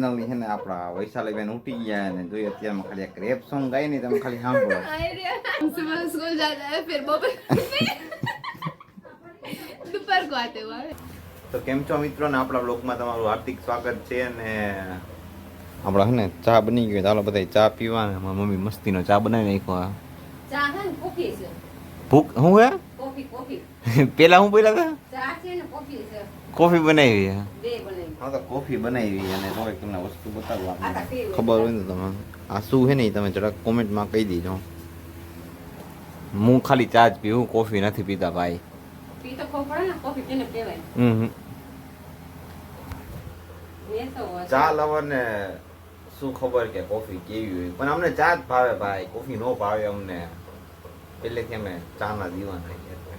Finally છે ને આપણા વૈશાલીબેન ઉઠી ગયા અને જોઈએ અત્યારમાં ખાલી એક રેપ સોંગ ગાય ને તમે ખાલી સાંભળો सुबह स्कूल जाता है फिर दोपहर दोपहर को आते हुआ તો કેમ છો મિત્રો ને આપણા બ્લોગમાં તમારું હાર્દિક સ્વાગત છે અને આપણા છે ને ચા બની ગઈ ચાલો બધા ચા પીવા ને મારી મમ્મી મસ્તીનો ચા બનાવી નાખ્યો આ. ચા છે ને કોફી છે ભૂખ શું હે કોફી કોફી પેલા હું બોલ્યા હતા ચા છે ને કોફી છે કોફી બનાવી હે બે બનાવી હા તો કોફી બનાવી અને થોડીક તમને વસ્તુ બતાવવા ખબર હોય ને તમે આ શું છે ને તમે જરાક કોમેન્ટમાં કહી દીજો. હું ખાલી ચા જ પીવું કોફી નથી પીતા ભાઈ. ચા લવર ને ચા શું ખબર કે કોફી કેવી હોય. પણ અમને ચા જ ભાવે ભાઈ. કોફી નો ભાવે અમને. પહેલેથી અમે ચાના દીવાના હિન્દા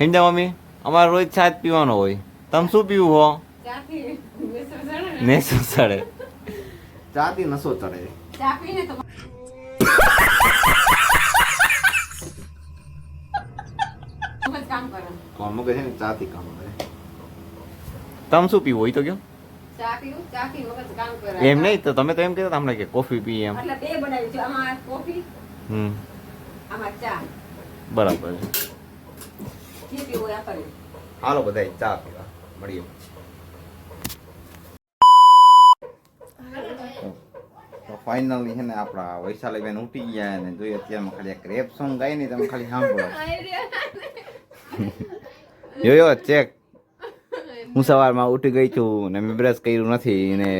હિંડા મમ્મી અમારે રોજ ચા જ પીવાનો હોય. તમે શું પીવું હો? ચા ને. નેસો ચડે ચાથી નસો ચડે. ચા પીને તો મગજ કામ કરે. કોણ મગજ છે ને? ચાથી કામ કરે. તમે શું પીવો? હોય તો પી કામ કરે. એમ નહીં તો તમે તો એમ કહેતા હતા હમણાં કે કોફી પીએ એમ. એટલે બે બનાવી છે. આમાં કોફી હમ. આમાં ચા. બરાબર. છે જે પીવું હોય આ હાલો બધા ચા પીવા. મળીએ. ફાઇનલી છે ને આપણા વૈશાલી બેન ઉઠી ગયા ને જોઈએ અત્યારમાં ખાલી એક રેપ સોંગ ગાય ને તમે ખાલી સાંભળો. જોયો ચેક હું સવારમાં ઉઠી ગઈ છું ને મેં બ્રશ કર્યું નથી ને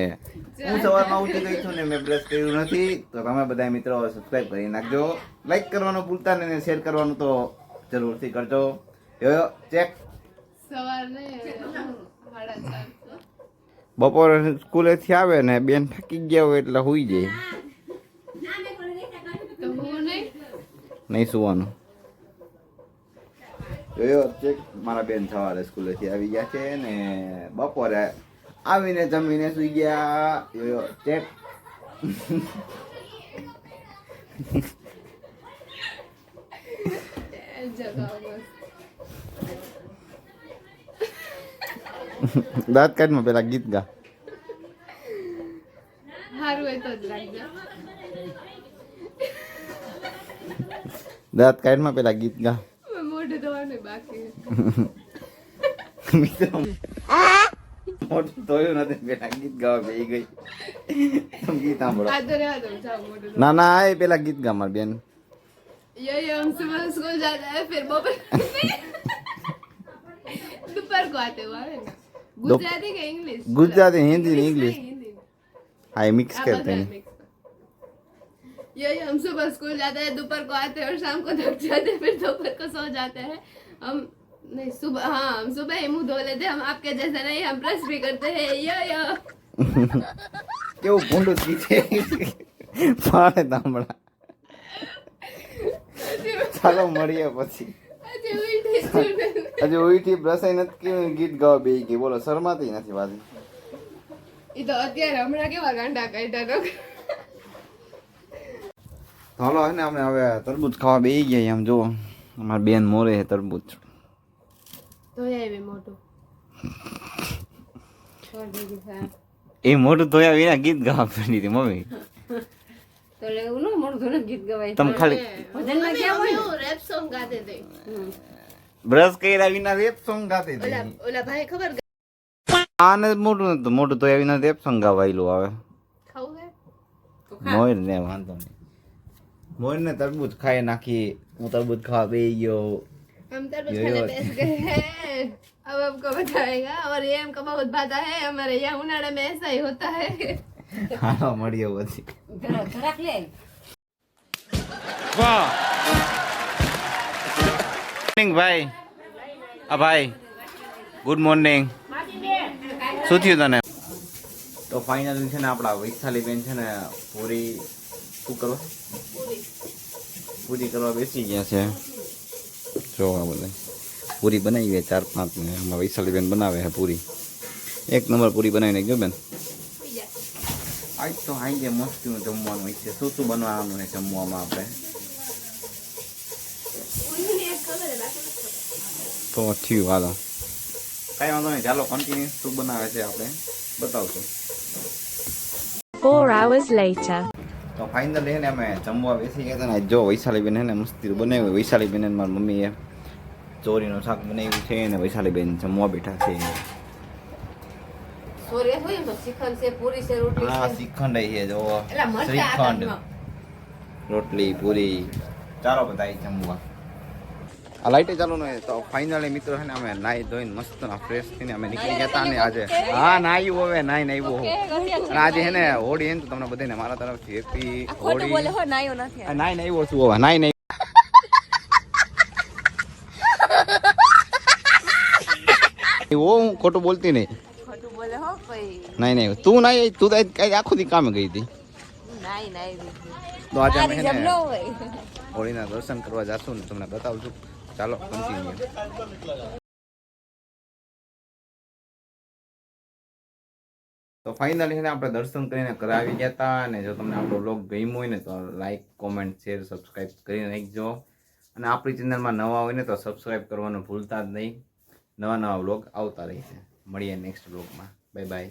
હું સવારમાં ઉઠી ગઈ છું ને મેં બ્રશ કર્યું નથી. તો તમે બધા મિત્રો સબસ્ક્રાઈબ કરી નાખજો. લાઈક કરવાનું ભૂલતા ને શેર કરવાનું તો જરૂરથી કરજો. યો ચેક સવારને બપોરે સ્કૂલેથી આવે ને બેન થાકી ગયા હોય એટલે હોઈ જાય. નહીં સુવાનું. જોયો, ચેક. મારા બેન સવારે સ્કૂલેથી આવી ગયા છે ને બપોરે આવીને જમીને સુઈ ગયા. જોયો, ચેક. જગાવ દાંત કાઢમાં પેલા ગીત ગા हारू है तो लग जा દાંત કાઢમાં પેલા ગીત ગા मैं मोटे दौड़ने बाकी है મિત્રો મોટું ધોયું નથી પેલા ગીત ગાવા બેહી ગઈ તમે ગીત સાંભળો आ तो रहा दो जाओ मोटे दौड़ ના ના એ પેલા ગીત ગા મારી બેન ये ये हम सुबह स्कूल जाता है फिर दोपहर दोपहर को आते हुआ है ना गुजराती का इंग्लिश गुजराती हिंदी इंग्लिश हाई मिक्स करते हैं। यही हम सुबह स्कूल जाते हैं दोपहर को आते हैं और शाम को थक जाते हैं फिर दोपहर को सो जाते हैं। हम नहीं सुबह हाँ हम सुबह ही मुँह धो लेते हैं हम आपके जैसा नहीं हम ब्रश भी करते हैं यो यो। क्यों गुंडो चीजे? પાણે દામડા ચાલો મળીએ પછી હજુ ઉઈથી બ્રસાઈ નથી ગીત ગાવા બેહી ગઈ. બોલો શરમાતી નથી પાછી. ઈ તો અત્યારે હમણાં કેવા ગાંડા કાઢ્યા તો. હાલો હે ને અમે હવે તરબૂચ ખાવા બેહી ગયા એમ જો અમારી બેન મોરે છે તરબૂચ. તો આવે મોટું. એ મોટું ધોયા વિના ગીત ગાવા પડી હતી મમ્મી. તો લેવું ન મોટું ગીત ગવાય. તમે ખાલી ભજનમાં ક્યાં હોય? રેપ સોંગ ગાતે હમ. બ્રશ કર્યા વિના રેપ સોંગ ગાતી ઓલા હતી ઓલા ભાઈ ખબર આને જ મોટું નતું મોટું ધોયા વિના રેપ સોંગ ગાવાયેલું આવે ખાવું હે તો ખા. મોર ને વાંધો નહીં મોર ને તરબૂચ ખાઈ નાખી હું તરબૂચ ખાવા બેહી ગયો हम तरबूज यो, खाने यो। बैठ गए हैं अब आपको बताएगा और ये हमको बहुत भाता है हमारे यहाँ उनाड़ा में ऐसा ही होता है હા મળીએ પછી ઘરા- ઘરાક લે મોર્નિંગ ભાઈ આ ભાઈ ગુડ મોર્નિંગ શું થયું તને? તો ફાઇનલી છે ને આપણા વૈશાલી બેન છે ને પૂરી શું કરવા? પૂરી કરવા બેસી ગયા છે. જો આ બધા પૂરી બનાવી હોય ચાર પાંચ ને. એમાં વૈશાલી બેન બનાવે છે પૂરી. એક નંબર પૂરી બનાવીને ગયો બેન. આજ તો આજે મસ્તીનું જમવાનું હોય છે. શું શું બનાવવાનું છે જમવામાં આપણે? તો થયું હાલો. કાંઈ વાંધો નહીં ચાલો કન્ટિન્યુ શું બનાવે છે આપણે? બતાવશું. Four hours later. તો ફાઇનલી ને અમે જમવા બેસી ગયા હતા ને જો વૈશાલીબેન બેન ને મસ્તી બનાવ્યું વૈશાલી બેન મારી મમ્મીએ ચોરીનું શાક બનાવ્યું છે અને વૈશાલીબેન જમવા બેઠા છે. સોરી હોય તો શ્રીખંડ છે છે રોટલી હા શ્રીખંડ છે જો શ્રીખંડ. રોટલી પૂરી. ચાલો બધા જમવા. આ લાઈટે ચાલુ ન તો ફાઇનલી મિત્રો છે ને અમે નાઈ ધોઈને મસ્ત ફ્રેશ થઈને અમે નીકળી ગયા હતા ને આજે. હા નાયું હવે નાઈ નાયું હું. અને આજે છે ને હોળી હે ને તો તમને બધાને મારા તરફથી હેપી હોળી. નાઈ નાયું છું હવે નાઈ નાઈ ઓ હું ખોટું બોલતી નહીં. નહીં નહીં તું નાઈ તું કઈ આખું થી દી કામે ગઈ હતી. તો આજે અમે હોળીના દર્શન કરવા જાશું ને તમને બતાવું છું. ચાલો કન્ટિન્યુ તો ફાઇનલી છે ને આપણે દર્શન કરીને કરાવી ગયા હતા અને જો તમને આપણો બ્લોગ ગમ્યો હોય ને તો લાઇક કોમેન્ટ શેર સબસ્ક્રાઈબ કરીને રાખજો અને આપણી ચેનલમાં નવા હોય ને તો સબસ્ક્રાઈબ કરવાનું ભૂલતા જ નહીં. નવા નવા બ્લોગ આવતા રહેશે મળીએ નેક્સ્ટ બ્લોગમાં બાય બાય